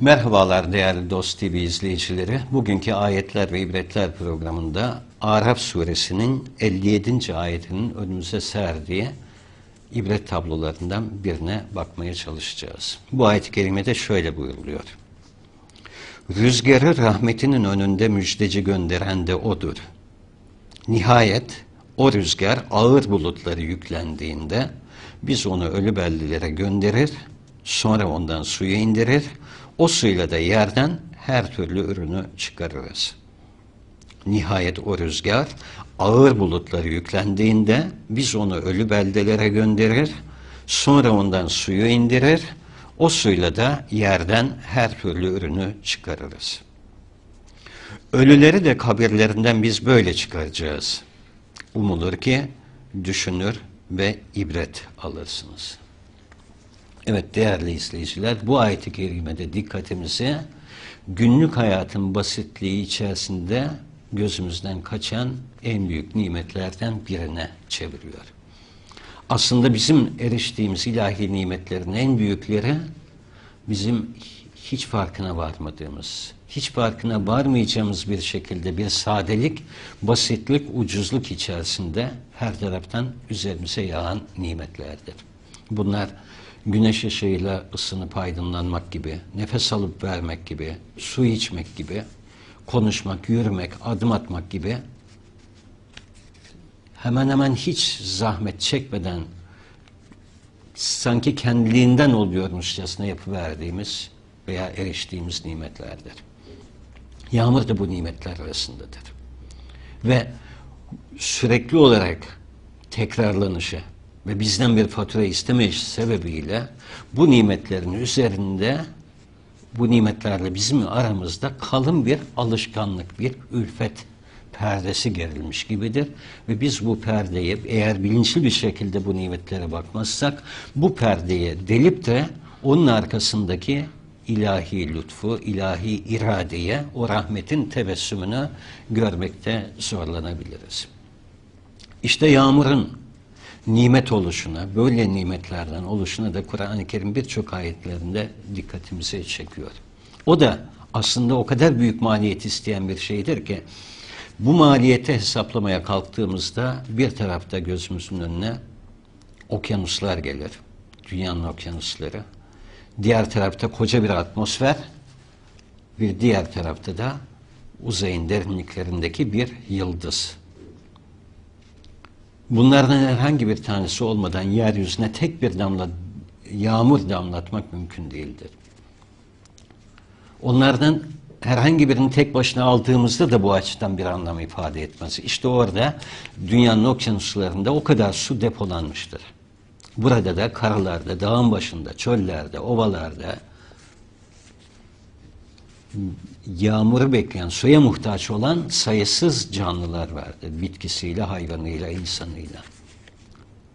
Merhabalar değerli Dost TV izleyicileri. Bugünkü Ayetler ve İbretler programında Araf suresinin 57. ayetinin önümüze serdiği ibret tablolarından birine bakmaya çalışacağız. Bu ayet-i kerimede şöyle buyuruluyor. Rüzgarı rahmetinin önünde müjdeci gönderen de odur. Nihayet o rüzgar ağır bulutları yüklendiğinde biz onu ölü beldilere gönderir, sonra ondan suyu indirir, o suyla da yerden her türlü ürünü çıkarırız. Nihayet o rüzgar ağır bulutları yüklendiğinde biz onu ölü beldelere gönderir, sonra ondan suyu indirir, o suyla da yerden her türlü ürünü çıkarırız. Ölüleri de kabirlerinden biz böyle çıkaracağız. Umulur ki düşünür ve ibret alırsınız. Evet değerli izleyiciler bu ayet-i kerimede dikkatimizi günlük hayatın basitliği içerisinde gözümüzden kaçan en büyük nimetlerden birine çeviriyor. Aslında bizim eriştiğimiz ilahi nimetlerin en büyükleri bizim hiç farkına varmadığımız, hiç farkına varmayacağımız bir şekilde bir sadelik, basitlik, ucuzluk içerisinde her taraftan üzerimize yağan nimetlerdir. Bunlar güneş ışığıyla ısınıp aydınlanmak gibi, nefes alıp vermek gibi, su içmek gibi, konuşmak, yürümek, adım atmak gibi hemen hemen hiç zahmet çekmeden sanki kendiliğinden oluyormuşçasına yapıverdiğimiz veya eriştiğimiz nimetlerdir. Yağmur da bu nimetler arasındadır. Ve sürekli olarak tekrarlanışı ve bizden bir fatura istemeyiş sebebiyle bu nimetlerin üzerinde bu nimetlerle bizim aramızda kalın bir alışkanlık, bir ülfet perdesi gerilmiş gibidir. Ve biz bu perdeyi eğer bilinçli bir şekilde bu nimetlere bakmazsak bu perdeyi delip de onun arkasındaki ilahi lütfu, ilahi iradeye, o rahmetin tebessümünü görmekte zorlanabiliriz. İşte yağmurun nimet oluşuna, böyle nimetlerden oluşuna da Kur'an-ı Kerim birçok ayetlerinde dikkatimizi çekiyor. O da aslında o kadar büyük maliyet isteyen bir şeydir ki bu maliyeti hesaplamaya kalktığımızda bir tarafta gözümüzün önüne okyanuslar gelir. Dünyanın okyanusları. Diğer tarafta koca bir atmosfer. Bir diğer tarafta da uzayın derinliklerindeki bir yıldız. Bunlardan herhangi bir tanesi olmadan yeryüzüne tek bir damla yağmur damlatmak mümkün değildir. Onlardan herhangi birini tek başına aldığımızda da bu açıdan bir anlam ifade etmez. İşte orada dünyanın okyanuslarında o kadar su depolanmıştır. Burada da karalarda, dağın başında, çöllerde, ovalarda yağmuru bekleyen, suya muhtaç olan sayısız canlılar vardır. Bitkisiyle, hayvanıyla, insanıyla.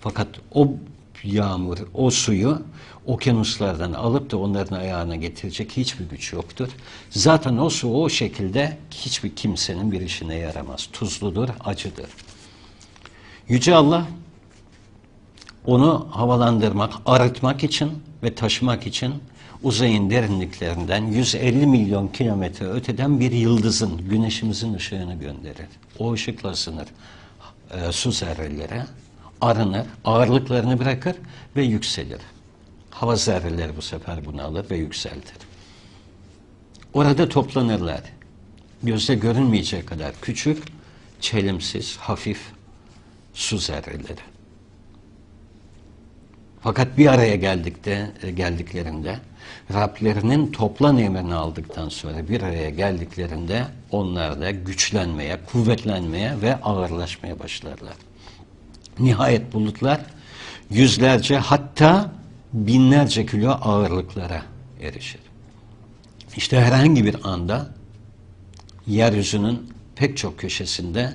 Fakat o yağmur, o suyu okyanuslardan alıp da onların ayağına getirecek hiçbir güç yoktur. Zaten o su o şekilde hiçbir kimsenin bir işine yaramaz. Tuzludur, acıdır. Yüce Allah onu havalandırmak, arıtmak için ve taşımak için uzayın derinliklerinden 150 milyon kilometre öteden bir yıldızın, güneşimizin ışığını gönderir. O ışıkla ısınır e, su zerreleri, arınır, ağırlıklarını bırakır ve yükselir. Hava zerreleri bu sefer bunu alır ve yükseltir. Orada toplanırlar. Gözde görünmeyecek kadar küçük, çelimsiz, hafif su zerreleri. Fakat bir araya geldikte, e, geldiklerinde Rablerinin toplan emrini aldıktan sonra bir araya geldiklerinde onlar da güçlenmeye, kuvvetlenmeye ve ağırlaşmaya başlarlar. Nihayet bulutlar yüzlerce hatta binlerce kilo ağırlıklara erişir. İşte herhangi bir anda yeryüzünün pek çok köşesinde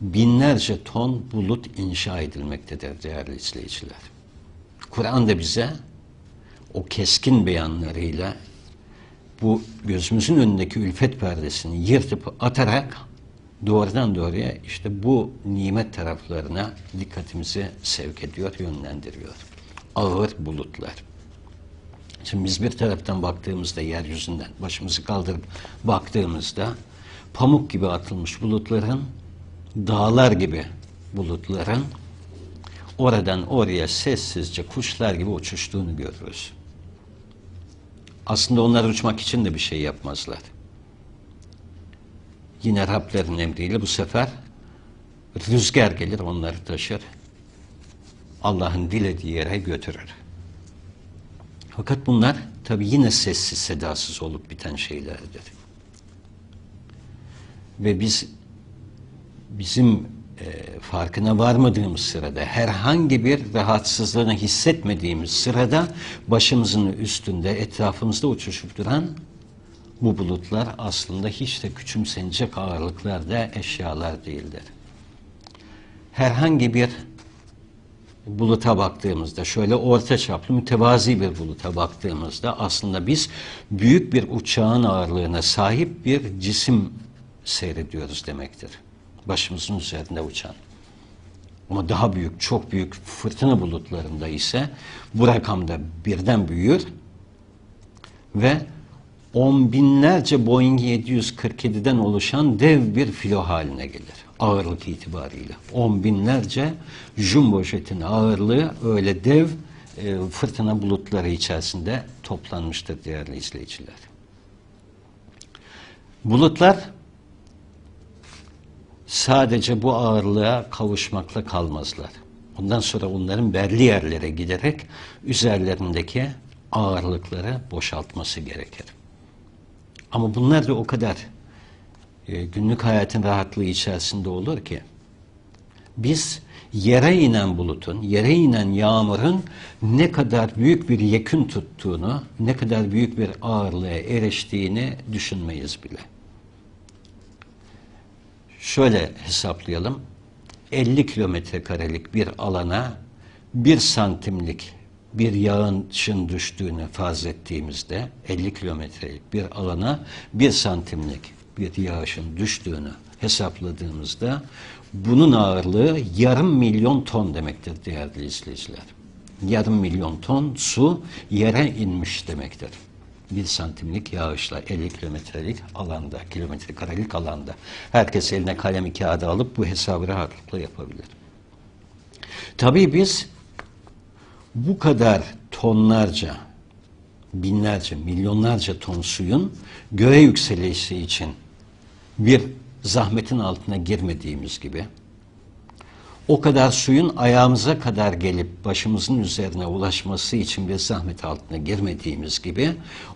binlerce ton bulut inşa edilmektedir değerli izleyiciler. Kur'an da bize o keskin beyanlarıyla bu gözümüzün önündeki ülfet perdesini yırtıp atarak doğrudan doğruya işte bu nimet taraflarına dikkatimizi sevk ediyor, yönlendiriyor. Ağır bulutlar. Şimdi biz bir taraftan baktığımızda yeryüzünden başımızı kaldırıp baktığımızda pamuk gibi atılmış bulutların dağlar gibi bulutların oradan oraya sessizce kuşlar gibi uçuştuğunu görürüz. Aslında onlar uçmak için de bir şey yapmazlar. Yine Rablerin emriyle bu sefer rüzgar gelir onları taşır. Allah'ın dilediği yere götürür. Fakat bunlar tabi yine sessiz sedasız olup biten şeylerdir. Ve biz bizim e, farkına varmadığımız sırada herhangi bir rahatsızlığını hissetmediğimiz sırada başımızın üstünde etrafımızda uçuşup duran bu bulutlar aslında hiç de küçümsenecek ağırlıklarda eşyalar değildir. Herhangi bir buluta baktığımızda, şöyle orta çaplı mütevazi bir buluta baktığımızda aslında biz büyük bir uçağın ağırlığına sahip bir cisim seyrediyoruz demektir. Başımızın üzerinde uçan. Ama daha büyük, çok büyük fırtına bulutlarında ise bu rakamda birden büyür ve on binlerce Boeing 747'den oluşan dev bir filo haline gelir. Ağırlık itibariyle. On binlerce jumbo jetin ağırlığı öyle dev e, fırtına bulutları içerisinde toplanmıştır değerli izleyiciler. Bulutlar sadece bu ağırlığa kavuşmakla kalmazlar. Ondan sonra onların belli yerlere giderek üzerlerindeki ağırlıkları boşaltması gerekir. Ama bunlar da o kadar e, günlük hayatın rahatlığı içerisinde olur ki biz yere inen bulutun, yere inen yağmurun ne kadar büyük bir yekün tuttuğunu, ne kadar büyük bir ağırlığa eriştiğini düşünmeyiz bile. Şöyle hesaplayalım. 50 kilometre karelik bir alana bir santimlik bir yağışın düştüğünü farz ettiğimizde 50 kilometrelik bir alana bir santimlik bir yağışın düştüğünü hesapladığımızda bunun ağırlığı yarım milyon ton demektir değerli izleyiciler. Yarım milyon ton su yere inmiş demektir. Bir santimlik yağışla 50 kilometrelik alanda, kilometre karelik alanda. Herkes eline kalemi kağıdı alıp bu hesabı rahatlıkla yapabilir. Tabii biz bu kadar tonlarca, binlerce, milyonlarca ton suyun göğe yükselişi için bir zahmetin altına girmediğimiz gibi o kadar suyun ayağımıza kadar gelip başımızın üzerine ulaşması için bir zahmet altına girmediğimiz gibi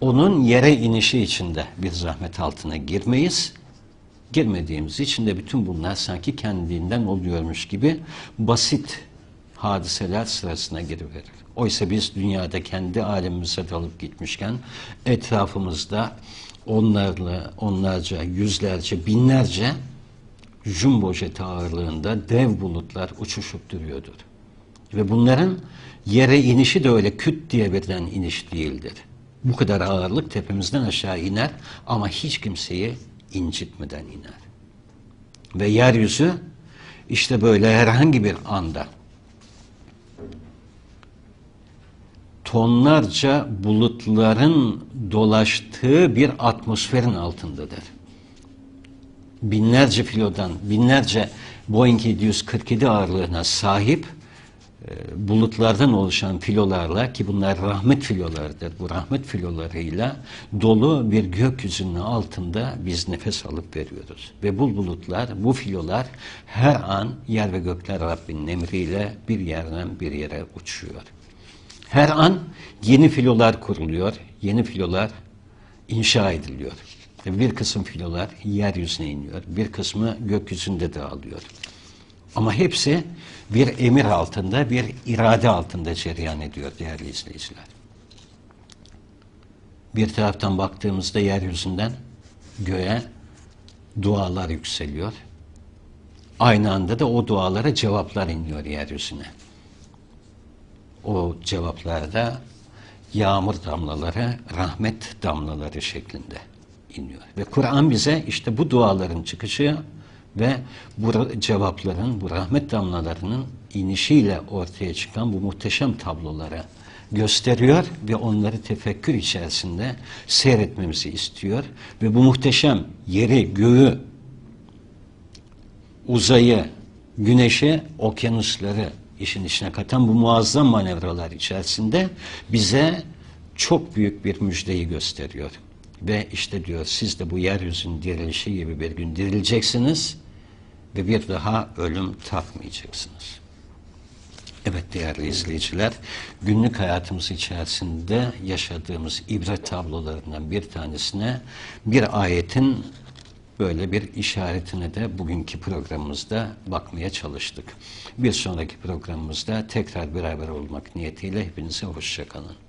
onun yere inişi için de bir zahmet altına girmeyiz. Girmediğimiz için de bütün bunlar sanki kendinden oluyormuş gibi basit hadiseler sırasına giriverir. Oysa biz dünyada kendi alemimize dalıp gitmişken etrafımızda onlarla, onlarca, yüzlerce, binlerce jumbo jet ağırlığında dev bulutlar uçuşup duruyordur. Ve bunların yere inişi de öyle küt diye birden iniş değildir. Bu kadar ağırlık tepemizden aşağı iner ama hiç kimseyi incitmeden iner. Ve yeryüzü işte böyle herhangi bir anda tonlarca bulutların dolaştığı bir atmosferin altındadır. Binlerce filodan, binlerce Boeing 747 ağırlığına sahip e, bulutlardan oluşan filolarla ki bunlar rahmet filolarıdır. Bu rahmet filolarıyla dolu bir gökyüzünün altında biz nefes alıp veriyoruz. Ve bu bulutlar, bu filolar her an yer ve gökler Rabbinin emriyle bir yerden bir yere uçuyor. Her an yeni filolar kuruluyor, yeni filolar inşa ediliyor. Bir kısım filolar yeryüzüne iniyor, bir kısmı gökyüzünde dağılıyor. Ama hepsi bir emir altında, bir irade altında cereyan ediyor değerli izleyiciler. Bir taraftan baktığımızda yeryüzünden göğe dualar yükseliyor. Aynı anda da o dualara cevaplar iniyor yeryüzüne o cevaplarda yağmur damlaları, rahmet damlaları şeklinde iniyor. Ve Kur'an bize işte bu duaların çıkışı ve bu cevapların, bu rahmet damlalarının inişiyle ortaya çıkan bu muhteşem tabloları gösteriyor ve onları tefekkür içerisinde seyretmemizi istiyor ve bu muhteşem yeri, göğü, uzayı, güneşi, okyanusları işin içine katan bu muazzam manevralar içerisinde bize çok büyük bir müjdeyi gösteriyor. Ve işte diyor siz de bu yeryüzünün dirilişi gibi bir gün dirileceksiniz ve bir daha ölüm tatmayacaksınız. Evet değerli izleyiciler, günlük hayatımız içerisinde yaşadığımız ibret tablolarından bir tanesine bir ayetin böyle bir işaretine de bugünkü programımızda bakmaya çalıştık. Bir sonraki programımızda tekrar beraber olmak niyetiyle hepinize hoşçakalın.